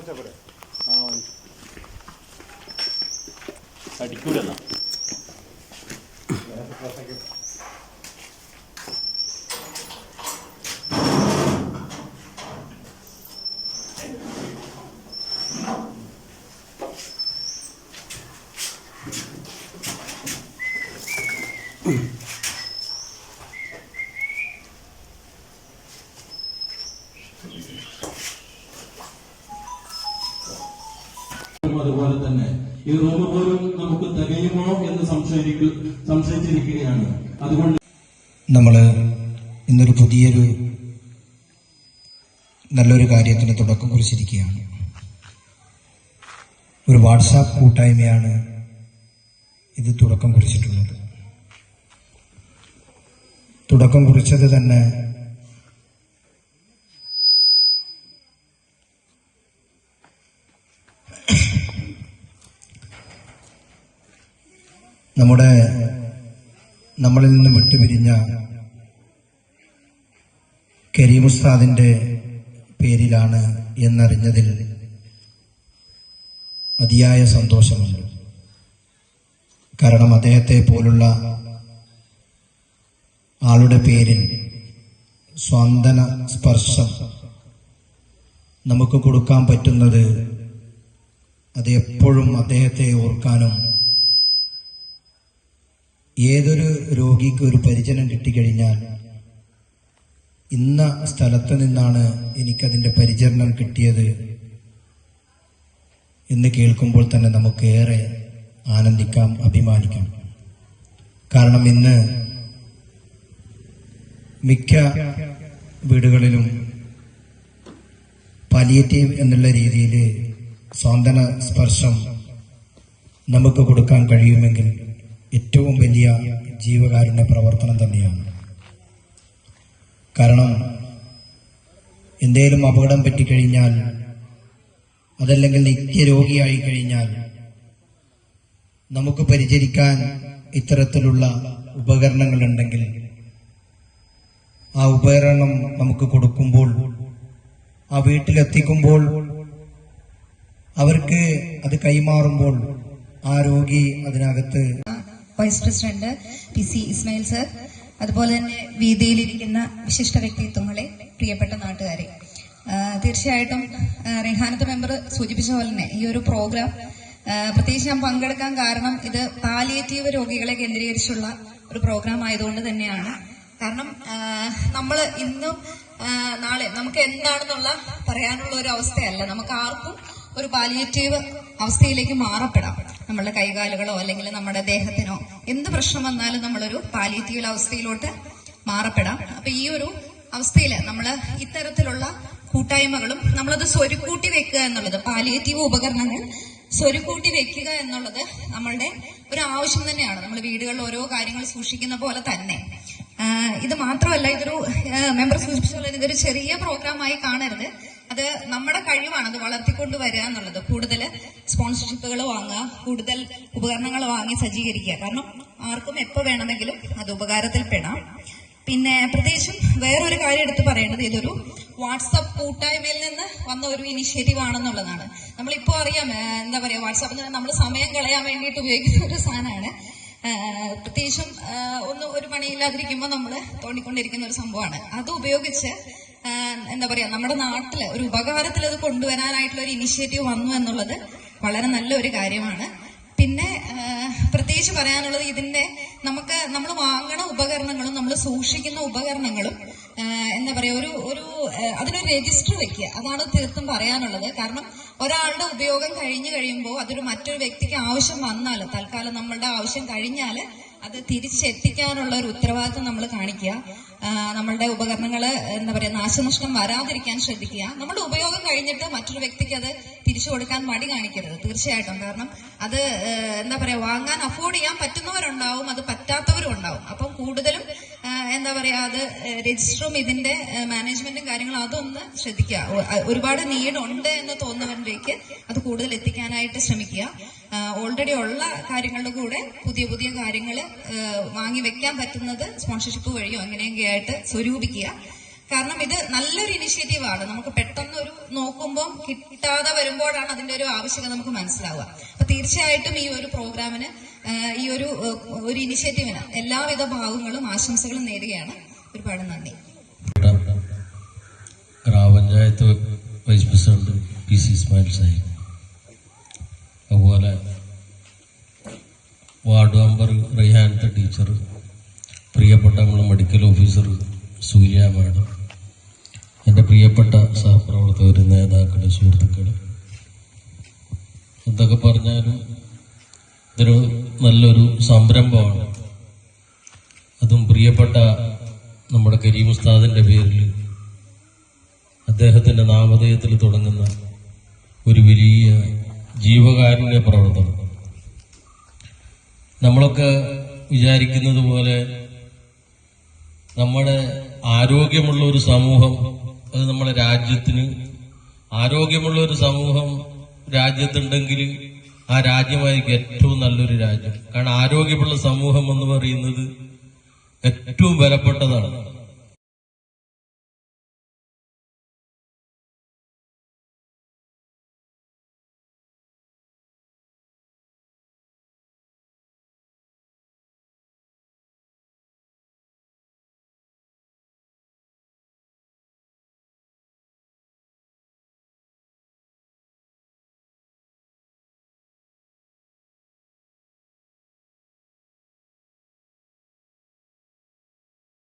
അടിക്കൂലെന്നാ അതുപോലെ സംശയിച്ചിരിക്കുകയാണ്. അതുകൊണ്ട് നമ്മൾ ഇന്നൊരു പുതിയൊരു നല്ലൊരു കാര്യത്തിന് തുടക്കം കുറിച്ചിരിക്കുകയാണ്. ഒരു വാട്സാപ്പ് കൂട്ടായ്മയാണ് ഇത് തുടക്കം കുറിച്ചിട്ടുള്ളത്. തുടക്കം കുറിച്ചത് തന്നെ നമ്മുടെ നമ്മളിൽ നിന്ന് വിട്ടുപിരിഞ്ഞ കരീം ഉസ്താദിന്റെ പേരിലാണ് എന്നറിഞ്ഞതിൽ അതിയായ സന്തോഷമുണ്ട്. കാരണം അദ്ദേഹത്തെ പോലുള്ള ആളുടെ പേരിൽ സ്വാന്തന സ്പർശം നമുക്ക് കൊടുക്കാൻ പറ്റുന്നത് അത് എപ്പോഴും അദ്ദേഹത്തെ ഓർക്കാനും ഏതൊരു രോഗിക്ക് ഒരു പരിചരണം കിട്ടിക്കഴിഞ്ഞാൽ ഇന്ന സ്ഥലത്ത് നിന്നാണ് എനിക്കതിന്റെ പരിചരണം കിട്ടിയത് എന്ന് കേൾക്കുമ്പോൾ തന്നെ നമുക്കേറെ ആനന്ദിക്കാം അഭിമാനിക്കാം. കാരണം ഇന്ന് മിക്ക വീടുകളിലും പാലിയേറ്റീവ് എന്നുള്ള രീതിയിൽ സ്വാന്തന സ്പർശം നമുക്ക് കൊടുക്കാൻ കഴിയുമെങ്കിൽ ഏറ്റവും വലിയ ജീവകാരുണ്യ പ്രവർത്തനം തന്നെയാണ്. കാരണം എന്തേലും അപകടം പറ്റിക്കഴിഞ്ഞാൽ അതല്ലെങ്കിൽ നിത്യരോഗിയായി കഴിഞ്ഞാൽ നമുക്ക് പരിചരിക്കാൻ ഇത്തരത്തിലുള്ള ഉപകരണങ്ങളുണ്ടെങ്കിൽ ആ ഉപകരണം നമുക്ക് കൊടുക്കുമ്പോൾ ആ വീട്ടിലെത്തിക്കുമ്പോൾ അവർക്ക് അത് കൈമാറുമ്പോൾ ആ രോഗി അതിനകത്ത് vice president P C Ismail sir അതുപോലെ തന്നെ വീതിയിലിരിക്കുന്ന വിശിഷ്ട വ്യക്തിത്വങ്ങളെ പ്രിയപ്പെട്ട നാട്ടുകാരെ. തീർച്ചയായിട്ടും റെഹാനത്ത് മെമ്പർ സൂചിപ്പിച്ച പോലെ തന്നെ ഈ ഒരു പ്രോഗ്രാം പ്രത്യേകിച്ച് ഞാൻ പങ്കെടുക്കാൻ കാരണം ഇത് പാലിയേറ്റീവ് രോഗികളെ കേന്ദ്രീകരിച്ചുള്ള ഒരു പ്രോഗ്രാം ആയതുകൊണ്ട് തന്നെയാണ്. കാരണം നമ്മൾ ഇന്നും നാളെ നമുക്ക് എന്താണെന്നുള്ള പറയാനുള്ള ഒരു അവസ്ഥയല്ല. നമുക്ക് ആർക്കും ഒരു പാലിയേറ്റീവ് അവസ്ഥയിലേക്ക് മാറപ്പെടാം. നമ്മുടെ കൈകാലുകളോ അല്ലെങ്കിൽ നമ്മുടെ ദേഹത്തിനോ എന്ത് പ്രശ്നം വന്നാലും നമ്മളൊരു പാലിയേറ്റീവ് അവസ്ഥയിലോട്ട് മാറപ്പെടാം. അപ്പൊ ഈ ഒരു അവസ്ഥയിൽ നമ്മൾ ഇത്തരത്തിലുള്ള കൂട്ടായ്മകളും നമ്മളത് സ്വരുക്കൂട്ടി വെക്കുക എന്നുള്ളത് പാലിയേറ്റീവ് ഉപകരണങ്ങൾ സ്വരുക്കൂട്ടി വെക്കുക എന്നുള്ളത് നമ്മളുടെ ഒരു ആവശ്യം തന്നെയാണ്. നമ്മൾ വീടുകളിൽ ഓരോ കാര്യങ്ങൾ സൂക്ഷിക്കുന്ന പോലെ തന്നെ. ഇത് മാത്രമല്ല ഇതൊരു മെമ്പർ സൂചിപ്പിച്ച ഇതൊരു ചെറിയ പ്രോഗ്രാമായി കാണരുത്. അത് നമ്മുടെ കഴിവാണ് അത് വളർത്തിക്കൊണ്ട് വരിക എന്നുള്ളത്. കൂടുതൽ സ്പോൺസർഷിപ്പുകൾ വാങ്ങുക കൂടുതൽ ഉപകരണങ്ങൾ വാങ്ങി സജ്ജീകരിക്കുക. കാരണം ആർക്കും എപ്പോൾ വേണമെങ്കിലും അത് ഉപകാരത്തിൽ പെടാം പിന്നെ പ്രത്യേകിച്ചും വേറൊരു കാര്യം എടുത്ത് പറയേണ്ടത് ഇതൊരു വാട്സപ്പ് കൂട്ടായ്മയിൽ നിന്ന് വന്ന ഒരു ഇനിഷ്യേറ്റീവ് ആണെന്നുള്ളതാണ് നമ്മളിപ്പോൾ അറിയാം എന്താ എന്താ വാട്സപ്പ് എന്ന് നമ്മൾ സമയം കളയാൻ വേണ്ടിയിട്ട് ഉപയോഗിക്കുന്ന ഒരു സാധനമാണ്. പ്രത്യേകിച്ചും ഒന്ന് ഒരു പണിയില്ലാതിരിക്കുമ്പോൾ നമ്മൾ തോണ്ടിക്കൊണ്ടിരിക്കുന്ന ഒരു സംഭവമാണ്. അത് ഉപയോഗിച്ച് എന്താ പറയാ നമ്മുടെ നാട്ടിൽ ഒരു ഉപകാരത്തിൽ അത് കൊണ്ടുവരാനായിട്ടുള്ള ഒരു ഇനിഷ്യേറ്റീവ് വന്നു എന്നുള്ളത് വളരെ നല്ല ഒരു കാര്യമാണ്. പിന്നെ പ്രത്യേകിച്ച് പറയാനുള്ളത് ഇതിന്റെ നമുക്ക് നമ്മൾ വാങ്ങണ ഉപകരണങ്ങളും നമ്മൾ സൂക്ഷിക്കുന്ന ഉപകരണങ്ങളും എന്താ പറയാ ഒരു ഒരു അതിനൊരു രജിസ്റ്റർ വെക്കുക. അതാണ് തീർത്തും പറയാനുള്ളത്. കാരണം ഒരാളുടെ ഉപയോഗം കഴിഞ്ഞു കഴിയുമ്പോൾ അതൊരു മറ്റൊരു വ്യക്തിക്ക് ആവശ്യം വന്നാൽ തൽക്കാലം നമ്മളുടെ ആവശ്യം കഴിഞ്ഞാൽ അത് തിരിച്ചെത്തിക്കാനുള്ള ഒരു ഉത്തരവാദിത്വം നമ്മൾ കാണിക്കുക. നമ്മളുടെ ഉപകരണങ്ങൾ എന്താ പറയുക നാശനഷ്ടം വരാതിരിക്കാൻ ശ്രദ്ധിക്കുക. നമ്മുടെ ഉപയോഗം കഴിഞ്ഞിട്ട് മറ്റൊരു വ്യക്തിക്ക് അത് തിരിച്ചു കൊടുക്കാൻ മടി കാണിക്കരുത്. തീർച്ചയായിട്ടും. കാരണം അത് എന്താ പറയുക വാങ്ങാൻ അഫോർഡ് ചെയ്യാൻ പറ്റുന്നവരുണ്ടാവും അത് പറ്റാത്തവരും ഉണ്ടാവും. അപ്പം കൂടുതലും എന്താ പറയുക അത് രജിസ്റ്ററും ഇതിന്റെ മാനേജ്മെന്റും കാര്യങ്ങളും അതൊന്ന് ശ്രദ്ധിക്കുക. ഒരുപാട് നീഡ് ഉണ്ട് എന്ന് തോന്നുന്നവരിലേക്ക് അത് കൂടുതൽ എത്തിക്കാനായിട്ട് ശ്രമിക്കുക. ഓൾറെഡി ഉള്ള കാര്യങ്ങളുടെ കൂടെ പുതിയ പുതിയ കാര്യങ്ങൾ വാങ്ങി വെക്കാൻ പറ്റുന്നത് സ്പോൺസർഷിപ്പ് വഴിയോ എങ്ങനെയൊക്കെ ആയിട്ട് സ്വരൂപിക്കുക. കാരണം ഇത് നല്ലൊരു ഇനിഷ്യേറ്റീവാണ് നമുക്ക് പെട്ടെന്ന് ഒരു നോക്കുമ്പോൾ കിട്ടാതെ വരുമ്പോഴാണ് അതിന്റെ ഒരു ആവശ്യകത നമുക്ക് മനസ്സിലാവുക. അപ്പൊ തീർച്ചയായിട്ടും ഈ ഒരു പ്രോഗ്രാമിന് ഈ ഒരു ഒരു ഇനിഷ്യേറ്റീവിന് എല്ലാവിധ ഭാഗങ്ങളും ആശംസകളും നേടുകയാണ് ഒരുപാട് നന്ദി. ഗ്രാമപഞ്ചായത്ത് vice president P C Ismail Sahib അതുപോലെ വാർഡ് മെമ്പർ റെയ്ഹാനത്തെ ടീച്ചർ പ്രിയപ്പെട്ട നമ്മുടെ മെഡിക്കൽ ഓഫീസർ സൂര്യ മാഡം എന്റെ പ്രിയപ്പെട്ട സഹപ്രവർത്തകർ നേതാക്കൾ സുഹൃത്തുക്കൾ. എന്തൊക്കെ പറഞ്ഞാലും ഇതൊരു നല്ലൊരു സംരംഭമാണ്. അതും പ്രിയപ്പെട്ട നമ്മുടെ കരീം ഉസ്താദിന്റെ പേരിൽ അദ്ദേഹത്തിന്റെ നാമധേയത്തിൽ തുടങ്ങുന്ന ഒരു വലിയ ജീവകാരുണ്യ പ്രവർത്തനം. നമ്മളൊക്കെ വിചാരിക്കുന്നത് പോലെ നമ്മുടെ ആരോഗ്യമുള്ള ഒരു സമൂഹം അത് നമ്മുടെ രാജ്യത്തിന് ആരോഗ്യമുള്ള ഒരു സമൂഹം രാജ്യത്തുണ്ടെങ്കിൽ ആ രാജ്യമായിരിക്കും ഏറ്റവും നല്ലൊരു രാജ്യം. കാരണം ആരോഗ്യമുള്ള സമൂഹം എന്ന് പറയുന്നത് ഏറ്റവും വിലപ്പെട്ടതാണ്.